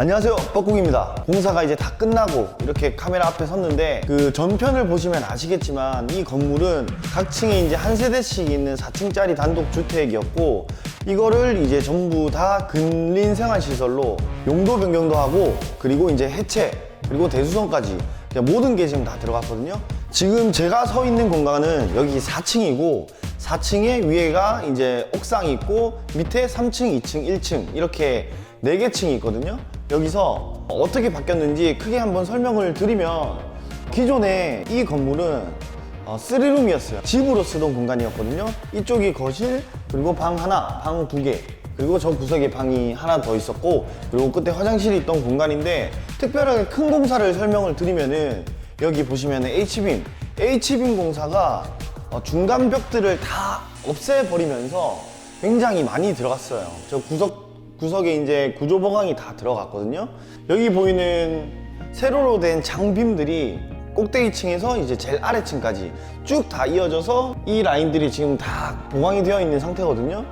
안녕하세요. 뻐꾸기입니다. 공사가 이제 다 끝나고 이렇게 카메라 앞에 섰는데 그 전편을 보시면 아시겠지만 이 건물은 각 층에 이제 한 세대씩 있는 4층짜리 단독 주택이었고 이거를 이제 전부 다 근린 생활시설로 용도 변경도 하고 그리고 이제 해체 그리고 대수성까지 그냥 모든 게 지금 다 들어갔거든요. 지금 제가 서 있는 공간은 여기 4층이고 4층에 위에가 이제 옥상이 있고 밑에 3층, 2층, 1층 이렇게 4개 층이 있거든요. 여기서 어떻게 바뀌었는지 크게 한번 설명을 드리면 기존에 이 건물은 어, 3룸이었어요. 집으로 쓰던 공간이었거든요. 이쪽이 거실, 그리고 방 하나, 방 두 개, 그리고 저 구석에 방이 하나 더 있었고, 그리고 그때 화장실이 있던 공간인데, 특별하게 큰 공사를 설명을 드리면은, 여기 보시면 H빔, H빔 공사가 어, 중간 벽들을 다 없애버리면서 굉장히 많이 들어갔어요. 저 구석, 구석에 이제 구조 보강이 다 들어갔거든요. 여기 보이는 세로로 된 장빔들이 꼭대기층에서 이제 제일 아래층까지 쭉 다 이어져서 이 라인들이 지금 다 보강이 되어 있는 상태거든요.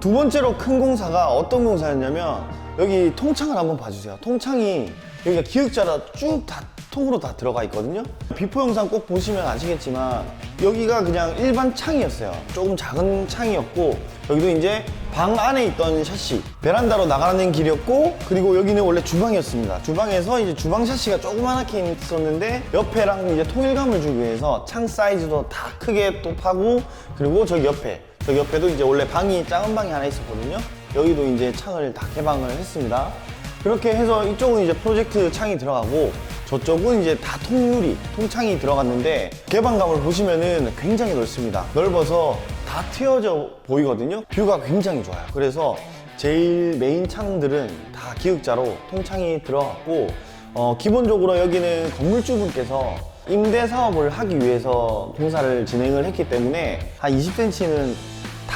두 번째로 큰 공사가 어떤 공사였냐면 여기 통창을 한번 봐주세요. 통창이 여기가 기역자라 쭉 다 통으로 다 들어가 있거든요. 비포 영상 꼭 보시면 아시겠지만 여기가 그냥 일반 창이었어요. 조금 작은 창이었고 여기도 이제 방 안에 있던 샤시 베란다로 나가는 길이었고 그리고 여기는 원래 주방이었습니다. 주방에서 이제 주방 샤시가 조그맣게 있었는데 옆에랑 이제 통일감을 주기 위해서 창 사이즈도 다 크게 또 파고 그리고 저기 옆에 저기 옆에도 이제 원래 방이 작은 방이 하나 있었거든요. 여기도 이제 창을 다 개방을 했습니다. 그렇게 해서 이쪽은 이제 프로젝트 창이 들어가고 저쪽은 이제 다 통유리, 통창이 들어갔는데 개방감을 보시면은 굉장히 넓습니다. 넓어서 다 트여져 보이거든요. 뷰가 굉장히 좋아요. 그래서 제일 메인 창들은 다 기역자로 통창이 들어갔고 어, 기본적으로 여기는 건물주분께서 임대 사업을 하기 위해서 공사를 진행을 했기 때문에 한 20cm는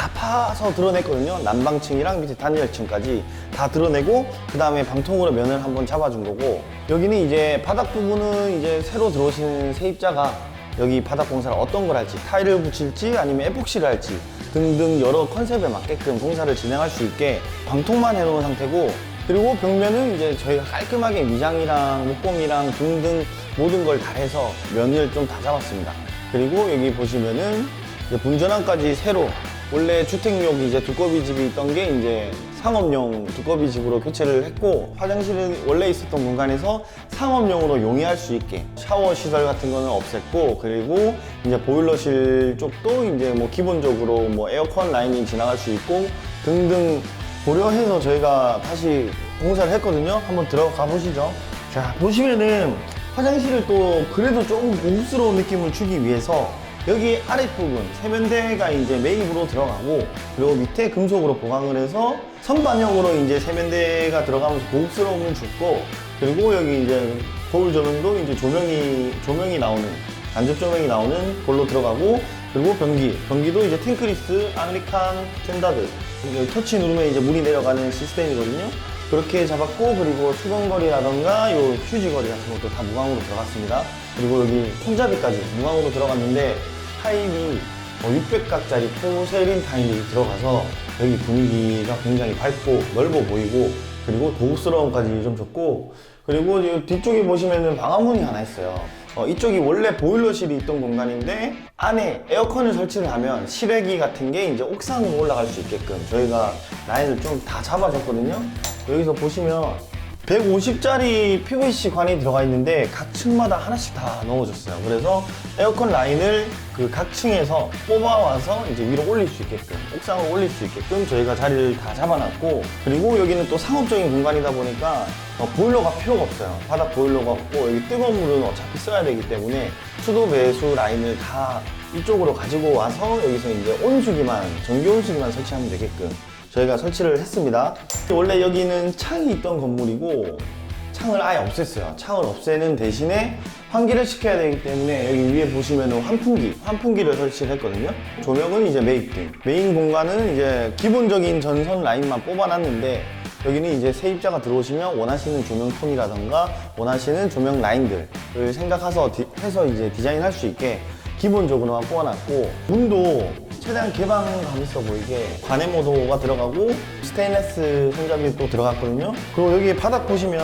다 파서 드러냈거든요. 난방층이랑 밑에 단열층까지 다 드러내고 그 다음에 방통으로 면을 한번 잡아준 거고 여기는 이제 바닥 부분은 이제 새로 들어오시는 세입자가 여기 바닥 공사를 어떤 걸 할지 타일을 붙일지 아니면 에폭시를 할지 등등 여러 컨셉에 맞게끔 공사를 진행할 수 있게 방통만 해놓은 상태고 그리고 벽면은 이제 저희가 깔끔하게 미장이랑 목공이랑 등등 모든 걸 다 해서 면을 좀 다 잡았습니다. 그리고 여기 보시면은 이제 분전환까지 새로 원래 주택용 이제 두꺼비 집이 있던 게 이제 상업용 두꺼비 집으로 교체를 했고 화장실은 원래 있었던 공간에서 상업용으로 용이할 수 있게 샤워 시설 같은 거는 없앴고 그리고 이제 보일러실 쪽도 이제 뭐 기본적으로 뭐 에어컨 라인이 지나갈 수 있고 등등 고려해서 저희가 다시 공사를 했거든요. 한번 들어가 보시죠. 자 보시면은 화장실을 또 그래도 조금 고급스러운 느낌을 주기 위해서 여기 아랫부분 세면대가 이제 매입으로 들어가고 그리고 밑에 금속으로 보강을 해서 선반영으로 이제 세면대가 들어가면서 고급스러움을 줬고 그리고 여기 이제 거울 조명도 이제 조명이 조명이 나오는 간접 조명이 나오는 걸로 들어가고 그리고 변기 변기도 이제 탱크리스 아메리칸 여기 터치 누르면 이제 물이 내려가는 시스템이거든요. 그렇게 잡았고 그리고 수건거리라던가 요 휴지거리 같은 것도 다 무광으로 들어갔습니다. 그리고 여기 손잡이까지 무광으로 들어갔는데 타입이 600각짜리 포세린 타일이 들어가서 여기 분위기가 굉장히 밝고 넓어 보이고 그리고 고급스러움까지 좀 줬고 그리고 이 뒤쪽에 보시면은 방화문이 하나 있어요. 어, 이쪽이 원래 보일러실이 있던 공간인데 안에 에어컨을 설치를 하면 실외기 같은 게 이제 옥상으로 올라갈 수 있게끔 저희가 라인을 좀 다 잡아줬거든요. 여기서 보시면 150짜리 PVC 관이 들어가 있는데 각 층마다 하나씩 다 넣어줬어요. 그래서 에어컨 라인을 그 각 층에서 뽑아와서 이제 위로 올릴 수 있게끔, 옥상으로 올릴 수 있게끔 저희가 자리를 다 잡아놨고, 그리고 여기는 또 상업적인 공간이다 보니까 어, 보일러가 필요가 없어요. 바닥 보일러가 없고, 여기 뜨거운 물은 어차피 써야 되기 때문에 수도 배수 라인을 다 이쪽으로 가지고 와서 여기서 이제 온수기만, 전기 온수기만 설치하면 되게끔 저희가 설치를 했습니다. 원래 여기는 창이 있던 건물이고 창을 아예 없앴어요. 창을 없애는 대신에 환기를 시켜야 되기 때문에 여기 위에 보시면 환풍기, 환풍기를 설치를 했거든요. 조명은 이제 매입등. 메인 공간은 이제 기본적인 전선 라인만 뽑아놨는데 여기는 이제 세입자가 들어오시면 원하시는 조명 톤이라던가 원하시는 조명 라인들을 생각해서 디, 해서 이제 디자인할 수 있게 기본적으로만 뽑아놨고 문도 최대한 개방감 있어 보이게 관해모도가 들어가고 스테인레스 손잡이 또 들어갔거든요. 그리고 여기 바닥 보시면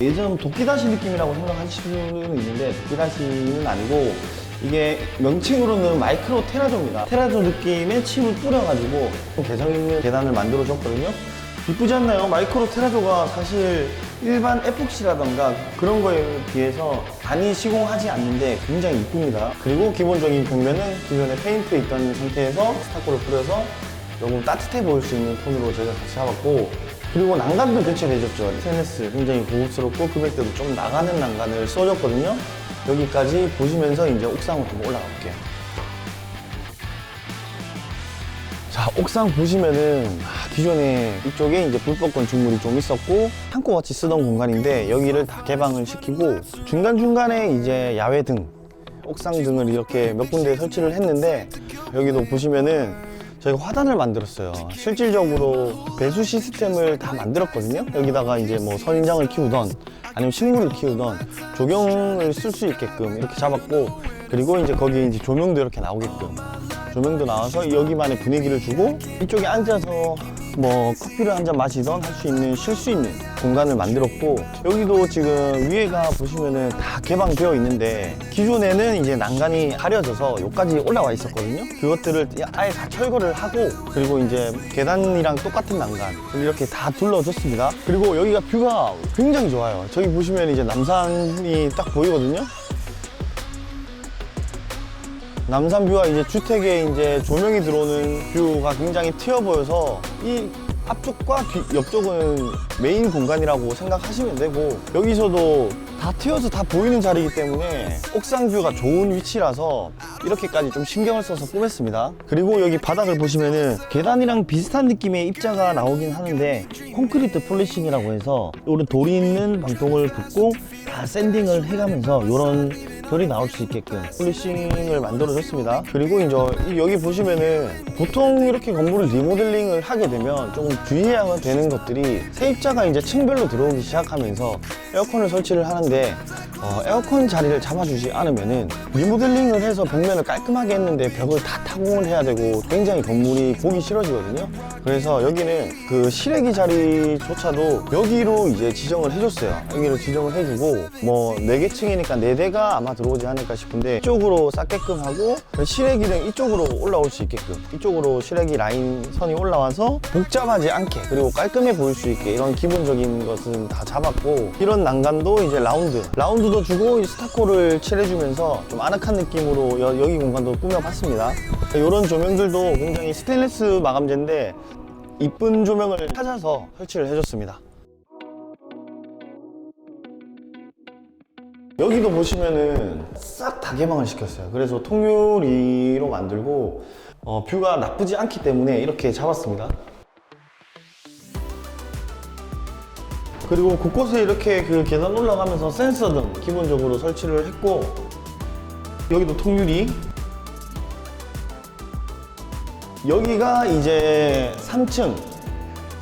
예전 도끼다시 느낌이라고 생각하실 수는 있는데 도끼다시는 아니고 이게 명칭으로는 마이크로 테라조입니다. 테라조 느낌의 칩을 뿌려가지고 개성 있는 계단을 만들어줬거든요. 이쁘지 않나요? 마이크로 테라조가 사실 일반 에폭시라던가 그런 거에 비해서 많이 시공하지 않는데 굉장히 이쁩니다. 그리고 기본적인 벽면은 기존에 페인트 있던 상태에서 스타코를 뿌려서 조금 따뜻해 보일 수 있는 톤으로 저희가 같이 잡았고 그리고 난간도 교체해줬죠. 스테인레스 굉장히 고급스럽고 금액대도 좀 나가는 난간을 써줬거든요. 여기까지 보시면서 이제 옥상으로 좀 올라가 볼게요. 자, 옥상 보시면은 아, 기존에 이쪽에 이제 불법 건축물이 좀 있었고 창고 같이 쓰던 공간인데 여기를 다 개방을 시키고 중간 중간에 이제 야외 등, 옥상 등을 이렇게 몇 군데 설치를 했는데 여기도 보시면은 저희가 화단을 만들었어요. 실질적으로 배수 시스템을 다 만들었거든요. 여기다가 이제 뭐 선인장을 키우던 아니면 식물을 키우던 조경을 쓸 수 있게끔 이렇게 잡았고 그리고 이제 거기에 이제 조명도 이렇게 나오게끔 조명도 나와서 여기만의 분위기를 주고 이쪽에 앉아서 뭐 커피를 한 잔 마시던 할 수 있는 쉴 수 있는 공간을 만들었고 여기도 지금 위에가 보시면은 다 개방되어 있는데 기존에는 이제 난간이 가려져서 여기까지 올라와 있었거든요. 그것들을 아예 다 철거를 하고 그리고 이제 계단이랑 똑같은 난간 이렇게 다 둘러줬습니다. 그리고 여기가 뷰가 굉장히 좋아요. 저기 보시면 이제 남산이 딱 보이거든요 남산뷰와 이제 주택에 이제 조명이 들어오는 뷰가 굉장히 튀어 보여서 이 앞쪽과 뒤, 옆쪽은 메인 공간이라고 생각하시면 되고 여기서도 다 튀어서 다 보이는 자리이기 때문에 옥상 뷰가 좋은 위치라서 이렇게까지 좀 신경을 써서 꾸몄습니다. 그리고 여기 바닥을 보시면은 계단이랑 비슷한 느낌의 입자가 나오긴 하는데 콘크리트 폴리싱이라고 해서 이런 돌이 있는 방통을 붓고 다 샌딩을 해가면서 이런 결이 나올 수 있게끔 폴리싱을 만들어줬습니다. 그리고 이제 이- 여기 보시면은 보통 이렇게 건물을 리모델링을 하게 되면 조금 주의해야 되는 것들이 세입자가 이제 층별로 들어오기 시작하면서 에어컨을 설치를 하는데 어, 에어컨 자리를 잡아주지 않으면은 리모델링을 해서 벽면을 깔끔하게 했는데 벽을 다 타공을 해야 되고 굉장히 건물이 보기 싫어지거든요. 그래서 여기는 그 실외기 자리조차도 여기로 이제 지정을 해줬어요. 여기로 지정을 해주고 뭐네개 층이니까 네 대가 아마 들어오지 않을까 싶은데 이쪽으로 쌓게끔 하고 실외기는 이쪽으로 올라올 수 있게끔 이쪽으로 실외기 라인 선이 올라와서 복잡하지 않게 그리고 깔끔해 보일 수 있게 이런 기본적인 것은 다 잡았고 이런 난간도 이제 라운드 라운드 도 주고 이 스타코를 칠해주면서 좀 아늑한 느낌으로 여, 여기 공간도 꾸며봤습니다 이런 조명들도 굉장히 스테인리스 마감재인데 이쁜 조명을 찾아서 설치를 해줬습니다 여기도 보시면은 싹 다 개방을 시켰어요. 그래서 통유리로 만들고 어, 뷰가 나쁘지 않기 때문에 이렇게 잡았습니다. 그리고 곳곳에 이렇게 그 계단 올라가면서 센서 등 기본적으로 설치를 했고 여기도 통유리. 여기가 이제 3층.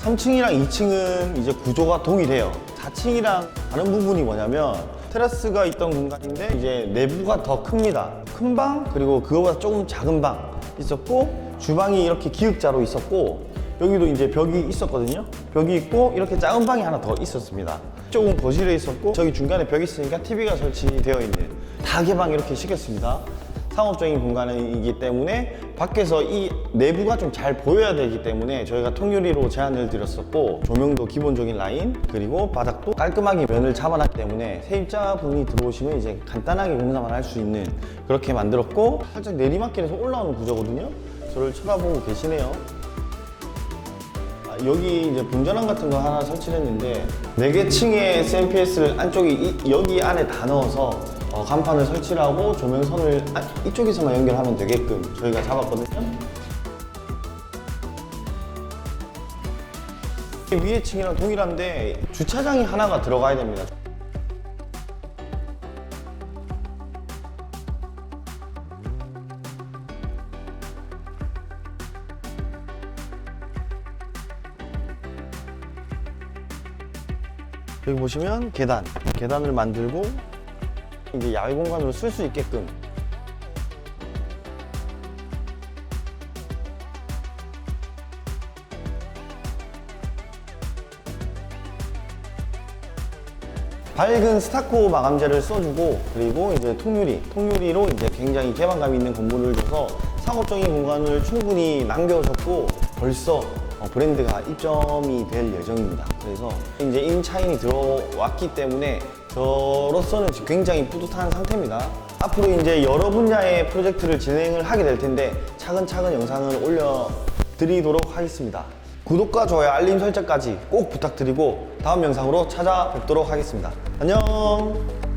3층이랑 2층은 이제 구조가 동일해요. 4층이랑 다른 부분이 뭐냐면 테라스가 있던 공간인데 이제 내부가 더 큽니다. 큰 방 그리고 그거보다 조금 작은 방 있었고 주방이 이렇게 기역자로 있었고 여기도 이제 벽이 있었거든요. 벽이 있고 이렇게 작은 방이 하나 더 있었습니다. 조금 거실에 있었고 저기 중간에 벽이 있으니까 TV가 설치되어 있는 다 개방 이렇게 시켰습니다. 상업적인 공간이기 때문에 밖에서 이 내부가 좀 잘 보여야 되기 때문에 저희가 통유리로 제안을 드렸었고 조명도 기본적인 라인 그리고 바닥도 깔끔하게 면을 잡아놨기 때문에 세입자분이 들어오시면 이제 간단하게 공사만 할 수 있는 그렇게 만들었고 살짝 내리막길에서 올라오는 구조거든요. 저를 쳐다보고 계시네요. 아, 여기 이제 분전환 같은 거 하나 설치를 했는데 4개 층의 SMPS를 안쪽에 이- 여기 안에 다 넣어서 어, 간판을 설치를 하고 조명선을 아- 이쪽에서만 연결하면 되게끔 저희가 잡았거든요. 위에 층이랑 동일한데 주차장이 하나가 들어가야 됩니다. 여기 보시면 계단 계단을 만들고 이제 야외 공간으로 쓸 수 있게끔. 밝은 스타코 마감재를 써주고 그리고 이제 통유리 통유리로 이제 굉장히 개방감 있는 건물을 줘서 상업적인 공간을 충분히 남겨줬고 벌써 브랜드가 입점이 될 예정입니다. 그래서 이제 인차인이 들어왔기 때문에 저로서는 굉장히 뿌듯한 상태입니다. 앞으로 이제 여러 분야의 프로젝트를 진행을 하게 될 텐데 차근차근 영상을 올려드리도록 하겠습니다. 구독과 좋아요, 알림 설정까지 꼭 부탁드리고 다음 영상으로 찾아뵙도록 하겠습니다. 안녕!